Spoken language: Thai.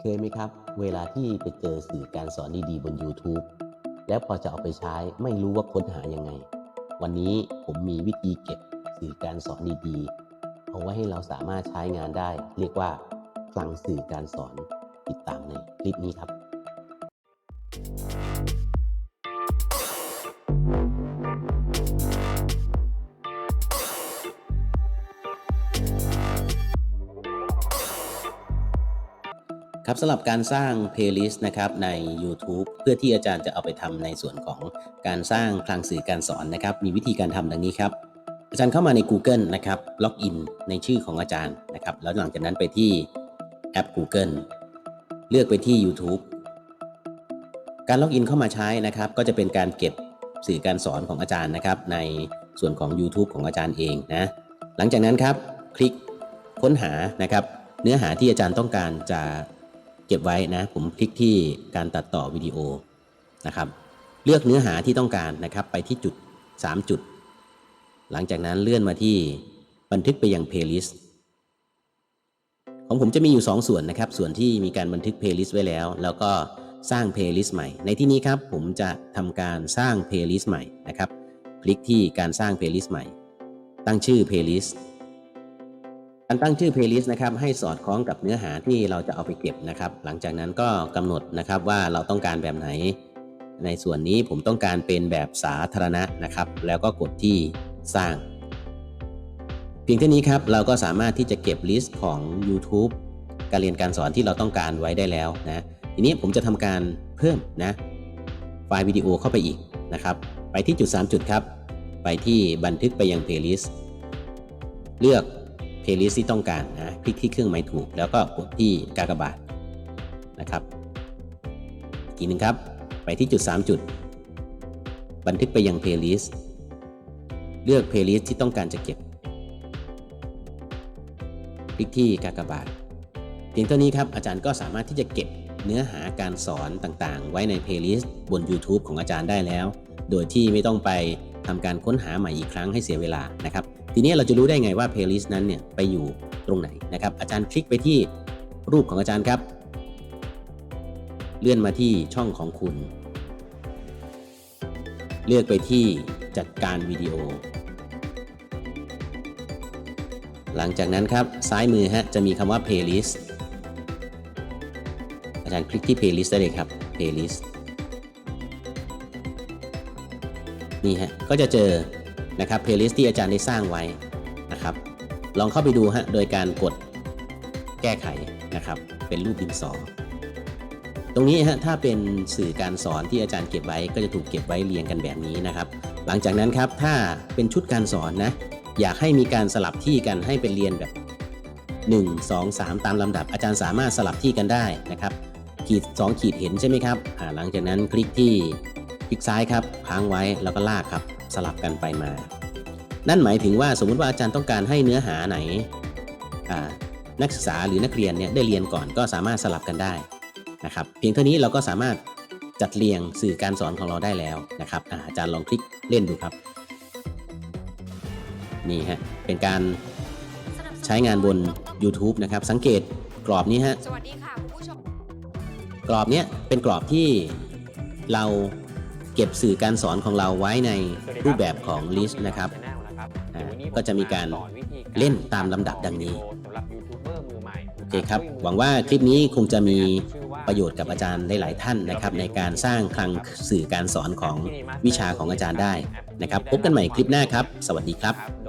เคยไหมครับ เวลาที่ไปเจอสื่อการสอนดีๆ บน YouTube แล้วพอจะเอาไปใช้ไม่รู้ว่าค้นหายังไง วันนี้ผมมีวิธีเก็บสื่อการสอนดีๆ เอาไว้ให้เราสามารถใช้งานได้ เรียกว่าคลังสื่อการสอนติดตามในคลิปนี้ครับ ครับสำหรับการสร้าง playlist นะครับใน YouTube เพื่อที่อาจารย์จะเอาไปทำในส่วนของการสร้างคลังสื่อการสอนนะครับ มีวิธีการทำดังนี้ครับ อาจารย์เข้ามาใน Google นะครับล็อกอินในชื่อของอาจารย์นะครับ แล้วหลังจากนั้นไปที่แอป Google เลือกไปที่ YouTube การล็อกอินเข้ามาใช้นะครับ ก็จะเป็นการเก็บสื่อการสอนของอาจารย์นะครับ ในส่วนของ YouTube ของอาจารย์เองนะ หลังจากนั้นครับ คลิกค้นหานะครับ เนื้อหาที่อาจารย์ต้องการจะ เก็บไว้นะ ผมคลิกที่การตัดต่อวิดีโอนะครับ เลือกเนื้อหาที่ต้องการนะครับ ไปที่จุด 3 จุด หลังจากนั้นเลื่อนมาที่บันทึกไปยัง playlist ของผมจะมีอยู่ 2 ส่วนนะครับ ส่วนที่มีการบันทึก playlist ไว้แล้ว แล้วก็สร้าง playlist ใหม่ ในที่นี้ครับผมจะทำการสร้าง playlist ใหม่นะครับ คลิกที่การสร้าง playlist ใหม่ ตั้งชื่อ playlist การตั้งชื่อ playlist นะครับให้สอดคล้องกับเนื้อหาที่เราจะเอาไปเก็บนะครับ หลังจากนั้นก็กำหนดนะครับว่าเราต้องการแบบไหน ในส่วนนี้ผมต้องการเป็นแบบสาธารณะนะครับ แล้วก็กดที่สร้าง เพียงเท่านี้ครับเราก็สามารถที่จะเก็บลิสต์ของ YouTube การเรียนการสอนที่เราต้องการไว้ได้แล้วนะทีนี้ผมจะทำการเพิ่มนะไฟล์วิดีโอเข้าไปอีกนะครับ ไปที่จุด 3 จุดครับ ไปที่บันทึกไปยัง playlist เลือก playlist ที่ต้องการนะคลิกที่เครื่องหมายถูก แล้วก็กดที่กากบาทนะครับอีกทีหนึ่งครับ ไปที่จุด 3 จุด บันทึกไปยัง playlist เลือก playlist ที่ต้องการจะเก็บ คลิกที่กากบาทเพียงเท่านี้ครับ อาจารย์ก็สามารถที่จะเก็บเนื้อหาการสอนต่างๆ ไว้ใน playlist บน YouTube ของอาจารย์ได้แล้ว โดยที่ไม่ต้องไปทำการค้นหาใหม่อีกครั้งให้เสียเวลานะครับ ทีนี้เราจะรู้ได้ไงว่า playlist นั้นเนี่ยไปอยู่ตรงไหนนะครับ อาจารย์คลิกไปที่รูปของอาจารย์ครับ เลื่อนมาที่ช่องของคุณ เลือกไปที่จัดการวิดีโอ หลังจากนั้นครับซ้ายมือฮะจะมีคำว่า playlist อาจารย์คลิกที่ playlist ได้เลยครับ playlist นี่ฮะก็จะเจอ นะครับ playlist ที่อาจารย์ได้สร้างไว้นะครับ ลองเข้าไปดูฮะโดยการกดแก้ไขนะครับ เป็นรูปดินสอตรงนี้ฮะถ้าเป็นสื่อการสอนที่อาจารย์เก็บไว้ก็จะถูกเก็บไว้เรียงกันแบบนี้นะครับ หลังจากนั้นครับถ้าเป็นชุดการสอนนะอยากให้มีการสลับที่กันให้เป็นเรียนแบบ 1 2 3 ตามลำดับ อาจารย์สามารถสลับที่กันได้นะครับ ขีด 2 ขีดเห็นใช่ไหมครับหลังจากนั้นคลิกที่คลิกซ้ายครับค้างไว้แล้วก็ลากครับ สลับกันไปมา นั่นหมายถึงว่าสมมุติว่าอาจารย์ต้องการให้เนื้อหาไหนอ่านักศึกษาหรือนักเรียนเนี่ยได้เรียนก่อนก็สามารถสลับกันได้นะครับเพียงเท่านี้เราก็สามารถจัดเรียงสื่อการสอนของเราได้แล้วนะครับอาอาจารย์ลองคลิกเล่นดูครับนี่ฮะเป็นการใช้งานบน YouTube นะครับ สังเกตกรอบนี้ฮะสวัสดีค่ะคุณผู้ชมกรอบเนี้ยเป็นกรอบที่เรา เก็บสื่อการสอนของเราไว้ในรูปแบบของลิสต์นะครับ ก็จะมีการเล่นตามลำดับดังนี้โอเคครับ หวังว่าคลิปนี้คงจะมีประโยชน์กับอาจารย์หลาย ๆ ท่านนะครับ ในการสร้างคลังสื่อการสอนของวิชาของอาจารย์ได้นะครับ พบกันใหม่คลิปหน้าครับ สวัสดีครับ